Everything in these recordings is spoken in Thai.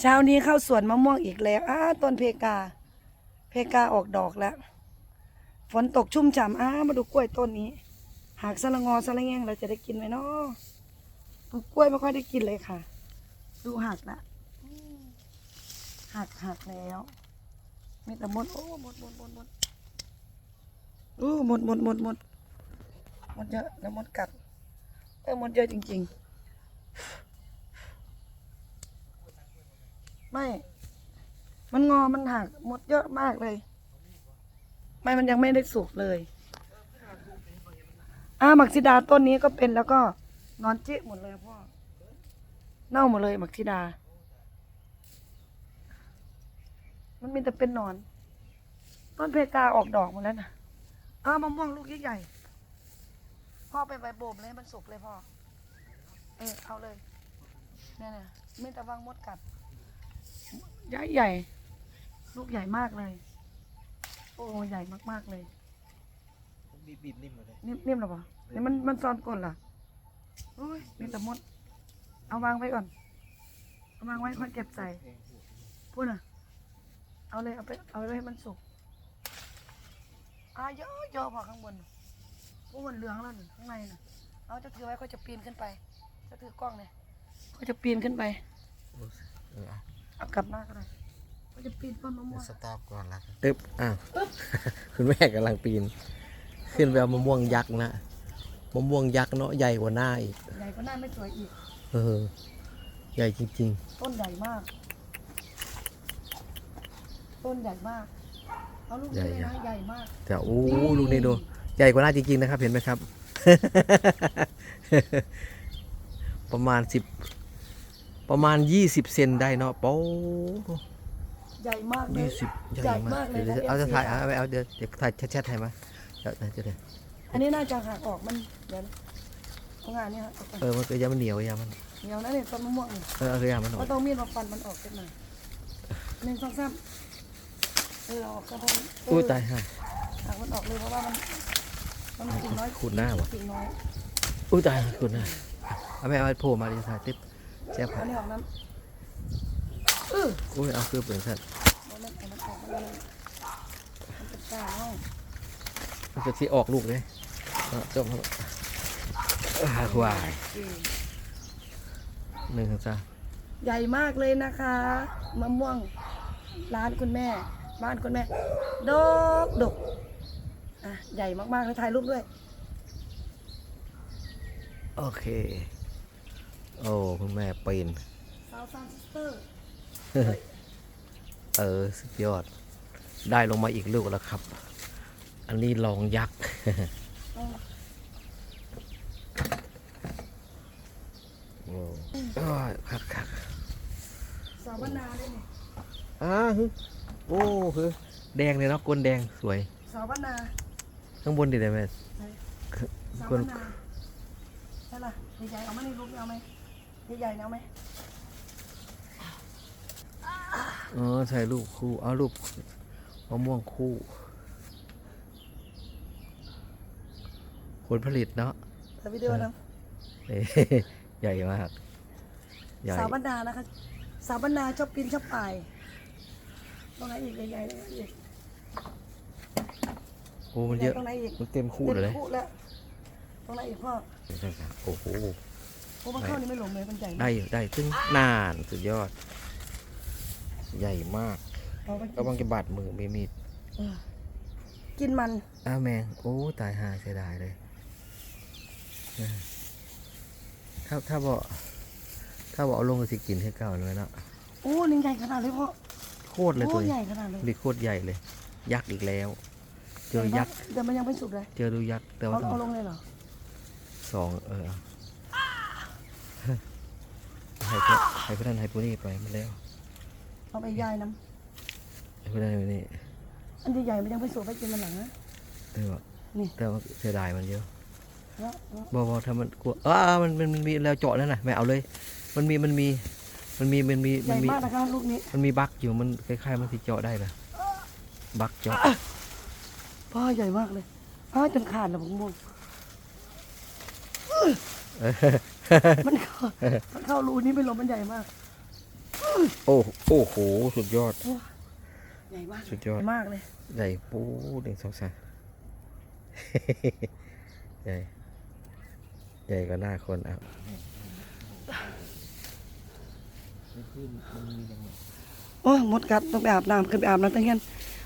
เช้านี้เข้าสวนมะม่วงอีกแล้วอ้าต้นเพกา เพกาออกดอกแล้ว ฝนตกชุ่มฉ่ำอ้ามาดูกล้วยต้นนี้ หากสะละงอสะละแงงเราจะได้กินไหมเนาะปลูกกล้วยไม่ค่อยได้กินเลยค่ะ ดูหักละอืมหักหักแล้วมีแต่มดโอ้มดมดมดมดโอ้มดมดมดมดมดเยอะแล้วมดกัดเออมดเยอะจริง ๆ ไม่ มันงอมันหักหมดเยอะมากเลย ไม่มันยังไม่ได้สุกเลยอ่าหมักซิดาต้นนี้ก็เป็นแล้วก็นอนเจ๊หมดเลยพ่อเน่าหมดเลยหมักซิดา มันมีแต่เป็นหนอน ต้นเพกาออกดอกหมดแล้วนะอ้ามะม่วงลูกใหญ่ๆพ่อไปใบโบมเลยมันสุกเลยพ่อ เออเอาเลยเนี่ยนะม่แต่วางมดกัด ใหญ่ใหญ่ ลูกใหญ่มากเลย โอ้ใหญ่มากๆเลย บีบบีบนิ่มหมดเลยนิ่มนิ่มหรอปะนี่มันมันซ้อนก้นเหรอโอ้ยมีแต่มด เอาวางไว้ก่อน เอาวางไว้ค่อยเก็บใส่พูดน่ะ เอาเลยเอาไปเอาไว้ให้มันสุกอะเยอะเยอะพอข้างบนพวกมันเหลืองแล้วน่ะข้างในน่ะ เอาจะถือไว้ก็จะปีนขึ้นไป จะถือกล้องเนี่ยก็จะปีนขึ้นไป เออ เอากลับมาก็ได้ก็จะปีนต้นมะม่วงสต็อปก่อนละตึ๊บอ้าวคุณแม่กำลังปีน ขึ้นไปเอามะม่วงยักษ์นะมะม่วงยักษ์เนาะใหญ่กว่าหน้าอีกใหญ่ก็น่าไม่สวยอีก เออ ใหญ่จริงต้นใหญ่มาก ต้นใหญ่มากเอาลูกนี้เลยนะใหญ่มากๆแต่โอ้ลูกนี้ดู ใหญ่กว่าหน้าจริง ๆ นะครับ เห็นไหมครับ ประมาณสิบ ประมาณยี่สิบเซนได้เนาะโป๊ใหญ่มากเลยยี่สิบใหญ่ใหญ่มามากกเลยเดี๋ยวนะ เอาจะ FC ถ่ายเอาเอาเอาเดี๋ยวเดี๋ยวถ่ายแชทๆให้มาเดี๋ยวเดี๋ยวเดี๋ยวอันนี้น่าจะหักออกมันเดี๋ยวเอางานนี้ฮะเอาไปเออมันก็ยามันเหนียวยามันเดี๋ยวนะเนี่ยต้นมะม่วงนี่เออเอายามันหน่อก็ยต้องมีดมาฟันมันออกกันหน่อยหนึ่งสองสามเออเอาออกกันไปอุ้ยตายฮะหักมันออกเลยเพราะว่ามันมันกิ่งน้อยขูดหน้าวะกิ่งน้อยอุ้ยตายคุณนะเอาไม่เอาโผล่มาดิถ่ายติ๊บ แซ่บคอัรับนนี้ออกน้ำเอออุ้ยเอาคือเปลือกสัตว์เอามันเอามันออกมาเลยมันเป็นกาวมันจะที่ออกลูกเลยเอาจบครับอ่าวายอืมหนึ่งสองสามใหญ่มากเลยนะคะมะม่วงร้านคุณแม่ บ้านคุณแม่ ดกดกอะใหญ่มากๆเลยถ่ายรูปด้วย โอเค โอ้คุณแม่ปีนสาวซานซิสเตอร์เออสุดยอด ได้ลงมาอีกลูกแล้วครับ อันนี้ลองยักษ์โอ้อ้ยคักคักสาวบรรณาด้วยนี่อ่าฮึโอ้คือแดงเลยเนาะก้นแดงสวย สาวบรรณาข้างบนดิได้ไหมสาวคนบรรณาใช่ล่ะใหญ่ๆเอาไหมนี่ลูกเอาไหม ใหญ่ๆเอาไหมอ๋อใช่รูปคู่ เอารูปมะม่วงคู่ ผลผลิตเนาะแต่วิดีโอนะเอ้ยใหญ่มากใหญ่สาวบรรณานะคะ สาวบรรณาชอบปีนชอบป่ายตรงไหนอีกใหญ่ๆตรงไหนอีกโอ้มันเยอะ ตรงไหนอีกมันเต็มคู่เลยต็มคู่แล้วตรงไหนอีกพ่อโอ้โหโอ้มันเข้านี่ไม่หลงเลยมันใหญ่มากได้อยู่ได้ถึงนานสุดยอด ใหญ่มากเอาไปก็บังจะบาดมือมีมีดเออกินมันอ้าวแมงโอ้ตายหาเสียดายเลยเออถ้าถ้าบอกถ้าบอกเอาลงก็สิกินให้เก่าเลยเนาะโอ้นี่ใหญ่ขนาดเลยพ่อโคตรเลยโอ้ตัวใหนี้ญ่ขนาดเลยนี่โคตรใหญ่เลย ยักษ์อีกแล้ว เจอยักษ์แต่มันยังไม่สุกเลยเจอดูยักษ์แต่เอาว่าต้องเอาลงเลยเหรอสองเออ ให้เพื่อนให้เพื่อนให้ผู้นี้ไปมาแล้วเอาไปยายน้ให้เพื่อนให้ผู้นี้ำอันใหญ่ๆมันยังไม่สุกไปกินมันหลังนะแต่ว่านี่แต่ว่าเสียดายมันเยอะเนาะเนาะบอบอถ้ามันกลัวอ้ามันมันมันมีแล้วเจาะแล้วนะไม่เอาเลย มันมีมันมีมันมีมันมีใหมัญ่นมีมากนะคะลูกนี้มันมีบั๊กอยู่มันคล้ายๆมันสิเจาะได้นะบั๊กเจาะพ่อใหญ่มากเลยอ้าจนขาดแล้วผมมองเออ มันเข้ามันเข้ารูนี้ไปลมมันใหญ่มาก โอ้โอ้โห สุดยอด ใหญ่มากสุดยอด มากเลย ใหญ่ปูหนึ่งสองสามใหญ่ ใหญ่กว่าหน้าคนอะโอ้ยหมดกัดต้องไปอาบน้ำขึ้นไปอาบน้ำตั้งเงี้ย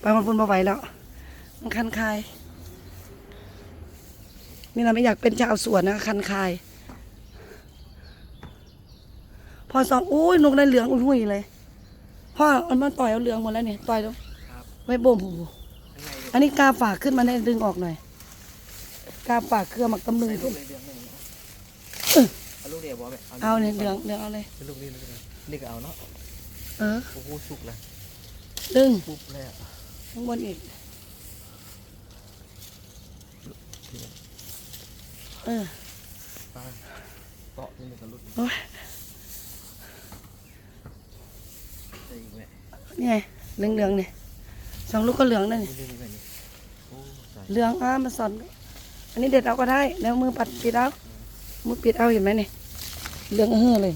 ไปมันพุ่นมาไหวแล้ว มันคันคาย นี่เราไม่อยากเป็นชาวสวนนะคันคาย พ อสองอุ้ยนกได้เหลืองอุ้ยหุ้ยเลยพ่อมันมาต่อยเอาเหลืองหมดแล้วเนี่ยต่อยแล้วไม่บ่มหูอันนี้กาฝากขึ้นมาได้ดึงออกหน่อย กาฝากเครือหมักตำลึงขึ้นเอาลูกเดียวบอแบบเอาเนี่ยเหลืองเหลืองเอาเลยลูกนี้ลูกนี้นี่ก็เอาเนาะเออโอ้โหสุกเลยดึงปุ๊บเลยอะข้างบนอีกเออป้าเกาะนี่มันก็ลุด โอ้ย ได้อีกไหม นี่ไงเหลืองเหลืองๆเนี่ยสองลูกก็เหลืองนั่นนี่นี่นี่นี่นี่โอ้ตายเหลืองอะมาสอน อันนี้เด็ดเอาก็ได้ แล้วมือปัดปิดเอา มือปิดเอาเห็นไหมนี่เหลืองเออเฮ้อเลย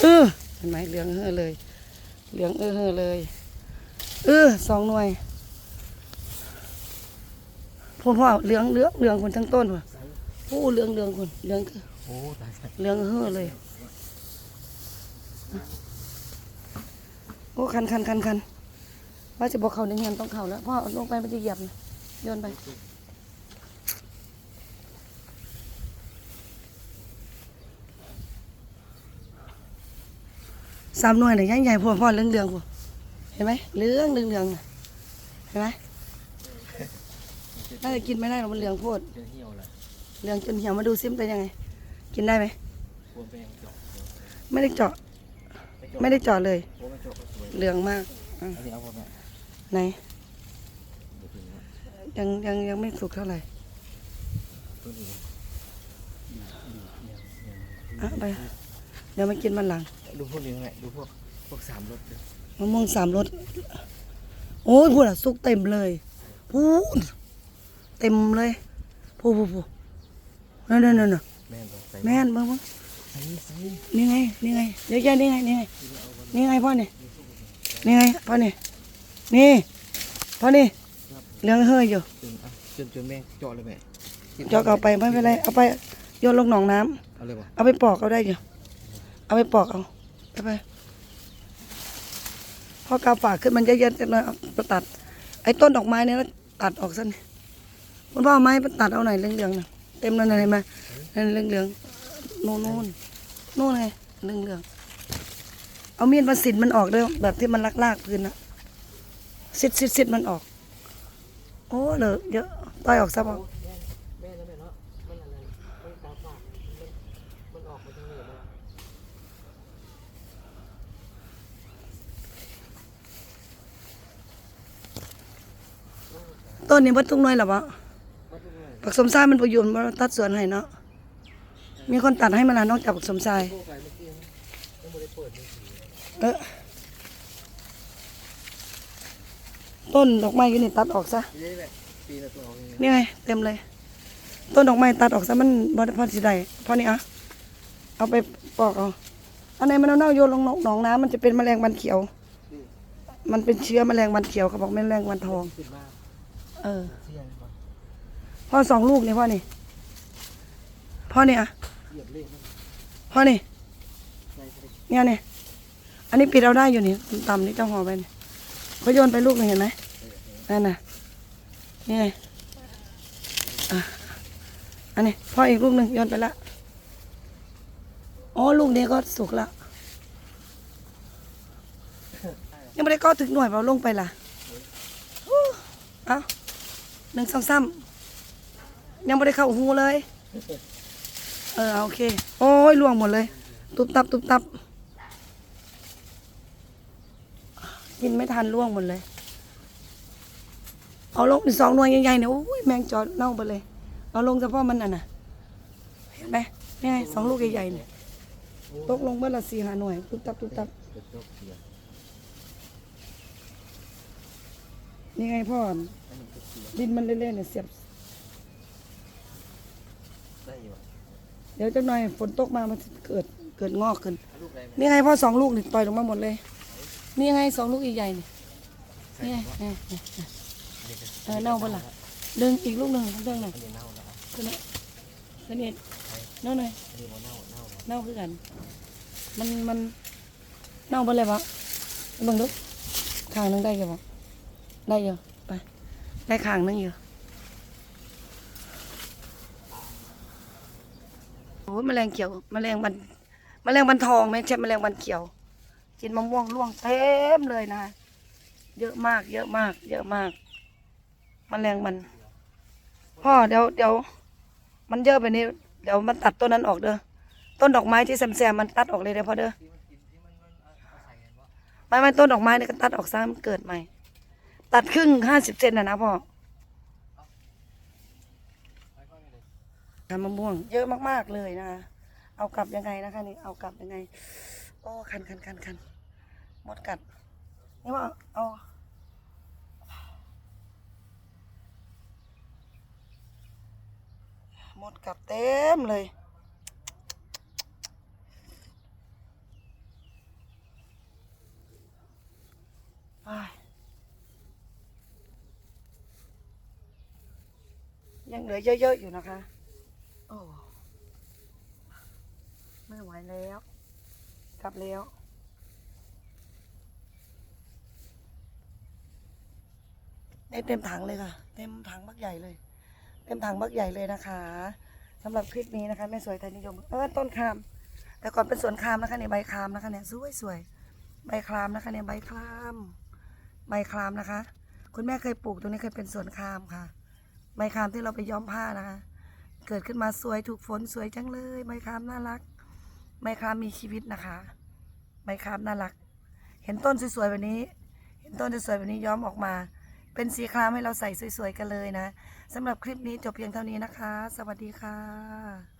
เออเห็นไหมเหลืองเออเฮ้อเลย เหลืองเออเฮ้อเลย เออสองหน่วยพ่อพ่อเหลืองเหลืองเหลืองคนทั้งต้นว่ะโอ้เหลืองเหลืองคนเหลืองคือโอ้ตายเหลืองเฮ้อเลย อ้คันคันคันคันว่าจะบอกเขาในเงินต้องเขาแล้วพ่อเอาลงไปมันจะเหยียบนะโยนไปสามหน่วยเนี่ยใหญ่ๆพ่อพ่อเหลืองเหลืองๆพ่อเห็นไหมเหลืองเหลืองเหลืองๆน่ะเห็นไหมน่าจะกินไม่ได้หรอกมันเหลืองโพดเจอเหี่ยวเลยเหลืองจนเหี่ยวมาดูซิมนเป็นยังไง กินได้ไหมควรไปยังเจาะไม่ได้เจาะไปเจาะ ไม่ได้เจาะเลยโอ้ไม่ เจาะก็สวยเหลืองมากอันนี้เอาพอไหมไหนเดี๋ยวถึงนะยังยังยังไม่สุกเท่าไหร่ตัวนี้นะอะไป เดี๋ยวมากินมันหลัง ดูพวกนี้ไงดูพวกพวกสามรสดิมะม่วงสามรส โอ้ยพูดอะสุกเต็มเลยพูดเต็มเลยพูดพูดพูดนั่นนั่นนั่นน่ะแม่นบอกใส่แม่นเบิ่งเบิ่งใส่ใส่ นี่ไงนี่ไงเดี๋ยวแกนี่ไงนี่ไงนี่ไงพ่อนี่นี่ไงพ่อนี่นี่พ่อนี่เหลืองเฮ้ยอยู่จนอะจนจนแม่งเจาะเลยแม่จอกเอาไปไม่เป็นไรเอาไปโยนลงหนองน้ำเอาเลยป่ะเอาไปปอกเอาได้อยู่เอาไปปอกเอาไปไปพอกาฝากขึ้นมันเยอะๆจังเลยเอาไปตัด ไอ้ต้นดอกไม้เนี่ยแล้วตัดออกซะนี่คุณพ่อเอาไม้ไปตัดเอาหน่อยเหลืองๆน่ะเต็มแล้วนะเห็นไหมนั่นเหลืองๆ นู่นนู่นนู่นไงเหลืองๆเอามีดมาสิดมันออกด้วยแบบที่มันลากๆพื้นนะสิดสิดสิดมันออก โอ้เหลือเยอะต้อยออกซะเปล่าแม่แล้วแม่เนางต้นนี้วัดทุกหน่วยหรอวะวักหน่วยผักสมชามันประโยชน์มาตัดสวนให้เนาะ มีคนตัดให้มาแล้วนอกจากผักสมชายโทรไปเอกี้นะยังไม่ได้เออต้นดอกไม้อยู่นี่ตัดออกซะนี่ไงเต็มเลย ต้นดอกไม้ตัดออกซะมันบริพันธ์สิได้พอนี่อะเอาไปปอกเอาอันไหนมันเน่าโยนลงหนองน้ำมันจะเป็นแมลงวันเขียว มันเป็นเชื้อแมลงวันเขียวเขาบอกแมลงวันทอง เออพ่อสองลูกนี่พ่อนี่พ่อนี่อะเหยี ยบเลขมันพ่อนี่ใส่ไปเนี่ยเนี่ยอันนี้ปิดเอาได้อยู่นี่ต่ำนี่เจ้าหอไปนี่เขาโยนไปลูกหนึงเห็นไหมนั่นน่ะนี่ไงอะอันนี้พ่ออีกลูกหนึ่งโยนไปละอ๋อลูกนี้ก็สุกละยังไม่ได้ก็ถึงหน่วยเปล่าลงไปล่ะอู้เอาหนึ่งสองสามยังไม่ได้เข้าหูเลย เออโอเค โอ้ยล่วงหมดเลย ตุบตับตุบตับ กินไม่ทันล่วงหมดเลย เอาลงสองหน่วยใหญ่ๆเนี่ยโอ้ยแมงจอดเน่าไปเลย เอาลงเฉพาะมันอะนะเห็นไหมนี่ไงสองลูกใหญ่ๆเนี่ยตกลงเมื่อละสี่หาหน่วยตุบตับตุบตับนี่ไงพ่อดินมันเล่นๆเนี่ยเสียบ ได้อยู่อะ เดี๋ยวจักหน่อยฝนตกมามันเกิดเกิดงอกขึ้น นี่ไงพ่อสองลูกนี่ปล่อยลงมาหมดเลย นี่ไงสองลูกอีกใหญ่นี่นี่ไงนี่นี่นี่เออเน่าปะล่ะดึงอีกลูกหนึ่งดึงหน่อยเน่าแล้วครับขึ้นมาขึ้นนี่เน่าหน่อยเน่าเล้วเน่าคือกัน มันมันเน่าไปเลยวะเบิ่งดูข้างหนึงได้ยังบ่ได้อยู่ไป ได้ข้างหนึงอยู่ โอ้ยแมลงเขียวแมลงวันแมลงวันทองไม่ใช่แมลงวันเขียว กินมะม่วงร่วงเต็มเลยนะ เยอะมาก เยอะมาก เยอะมากมแมลงมัน พ่อเดี๋ยวเดี๋ยวมันเยอะไปนี้เดี๋ยวมันตัดต้นนั้นออกเด้อต้นดอกไม้ที่แซมๆมันตัดออกเลยเด้อพ่อเด้อไม่ไม่ต้นดอกไม้เนี่ยก็ตัดออกซะมันเกิดใหม่ ตัดครึ่งห้าสิบเซนนะนะพ่อ ทำมะม่วง เยอะมากๆเลยนะเอากลับยังไงนะคะนี่เอากลับยังไงโอ้คันคันคันคันหมดกัดนี่ว่าเอาหมดกัดเต็มเลยยังเหลือเยอะๆอยู่นะคะ โอ้ ไม่ไหวแล้ว กลับแล้วได้เต็มถังเลยค่ะ เต็มถังบักใหญ่เลย เต็มถังบักใหญ่เลยนะคะสำหรับคลิปนี้นะคะแม่สวยไทยนิยมเออต้นคาม แต่ก่อนเป็นสวนคามนะคะเนี่ยใบคามนะคะเนี่ยสวยสวยใบคลามนะคะเนี่ยใบคลาม ใบคลามนะคะ คุณแม่เคยปลูกตรงนี้เคยเป็นสวนคามค่ะ ใบคลามที่เราไปย้อมผ้านะคะ เกิดขึ้นมาสวยถูกฝนสวยจังเลย ใบคลามน่ารัก ไมครามมีชีวิตนะคะ ไมครามน่ารัก เห็นต้นสวยๆแบบนี้ เห็นต้นสวยๆแบบนี้ย้อมออกมา เป็นสีครามให้เราใส่สวยๆกันเลยนะสำหรับคลิปนี้จบเพียงเท่านี้นะคะ สวัสดีค่ะ